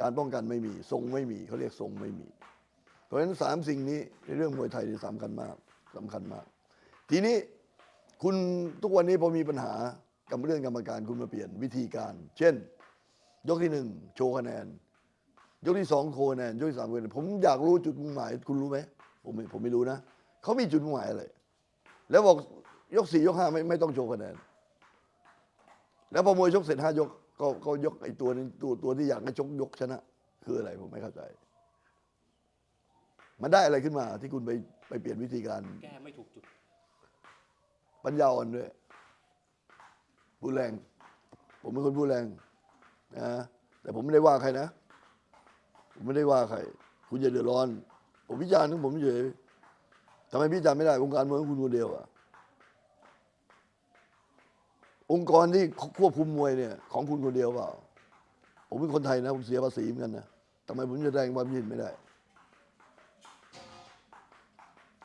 การป้องกันไม่มี ทรงไม่มีเขาเรียกทรงไม่มี เพราะฉะนั้นสามสิ่งนี้ในเรื่องมวยไทยนี่สำคัญมากสำคัญมาก ทีนี้คุณทุกวันนี้พอมีปัญหากับเรื่องกรรมการคุณมาเปลี่ยนวิธีการ เช่น ยกที่หนึ่งโชว์คะแนน ยกที่สองโคะแนนยกที่สามโคะแนนผมอยากรู้จุดมุ่งหมาย คุณรู้ไหมผมไม่ผมไม่รู้นะเขามีจุดมุ่งหมายอะไรแล้วบอกยกสี่ยกห้าไม่ไม่ต้องโชว์คะแนน แล้วพอมวยชกเสร็จห้ายกก็ก็ยกไอ้ตัวนึงตัวตัวที่อยากให้ชกยกชนะ คืออะไรผมไม่เข้าใจ มันได้อะไรขึ้นมาที่คุณไปไปเปลี่ยนวิธีการ แก้ไม่ถูกจุด ปัญญาอ่อนด้วยพูดแรง ผมเป็นคนพูดแรงนะแต่ผมไม่ได้ว่าใครนะ ผมไม่ได้ว่าใคร คุณอย่าเดือดร้อน ผมวิจารณ์ของผมเฉยทำไมพี่จารณ์ไม่ได้องค์การเมืองของคุณคนเดียวอะ องค์กรที่ควบคุมมวยเนี่ย ของคุณคนเดียวเปล่า ผมเป็นคนไทยนะ ผมเสียภาษีเหมือนกันนะทำไมผมจะแสดงความคิดเห็นไม่ได้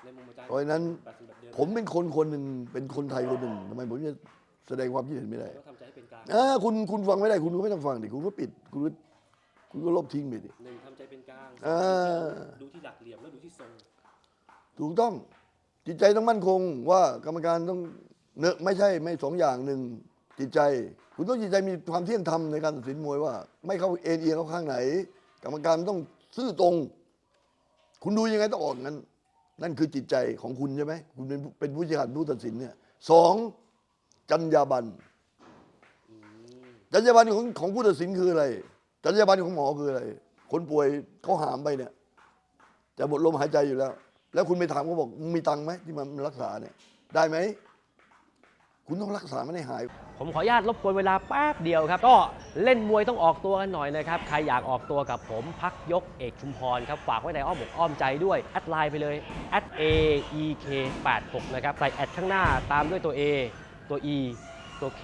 ในมุมอาจารย์เพราะฉะนั้นตัดสินแบบเดิมผมเป็นคนคนหนึ่งเป็นคนไทยคนหนึ่งทำไมผมจะแสดงความคิดเห็นไม่ได้ต้องทำใจให้เป็นกลางอ่าคุณคุณฟังไม่ได้คุณก็ไม่ต้องฟังดิคุณก็ปิด คุณก็คุณก็ลบทิ้งไปดิหนึ่งทำใจเป็นกลางอ่าดูที่หลักเหลี่ยมแล้วดูที่ทรงถูกต้องจิตใจต้องมั่นคงว่ากรรมการต้อง เนอะไม่ใช่ไม่สองอย่างหนึ่งจิตใจ คุณต้องจิตใจมีความเที่ยงธรรมในการตัดสินมวยว่า ไม่เข้าเอ็นเอียงเข้าข้างไหน กรรมการต้องซื่อตรง คุณดูยังไงต้องออกงั้น นั่นคือจิตใจของคุณใช่ไหมคุณเป็นเป็นผู้ชี้ขาดผู้ตัดสินเนี่ยสองจรรยาบรรณจรรยาบรรณของของผู้ตัดสินคืออะไรจรรยาบรรณของหมอคืออะไร คนป่วยเขาหามไปเนี่ยจะหมดลมหายใจอยู่แล้ว แล้วคุณไปถามเขาบอกมีตังค์ไหมที่มันรักษาเนี่ยได้ไหม คุณต้องรักษามันให้หาย ผมขออนุญาตรบกวนเวลาแป๊บเดียวครับ ก็เล่นมวยต้องออกตัวกันหน่อยนะครับ ใครอยากออกตัวกับผมพักยกเอกชุมพรครับ ฝากไว้ในอ้อมอกอ้อมใจด้วย แอดไลน์ไปเลย a e k 8 6นะครับ ใส่แอดข้างหน้าตามด้วยตัว A ตัว E ตัว K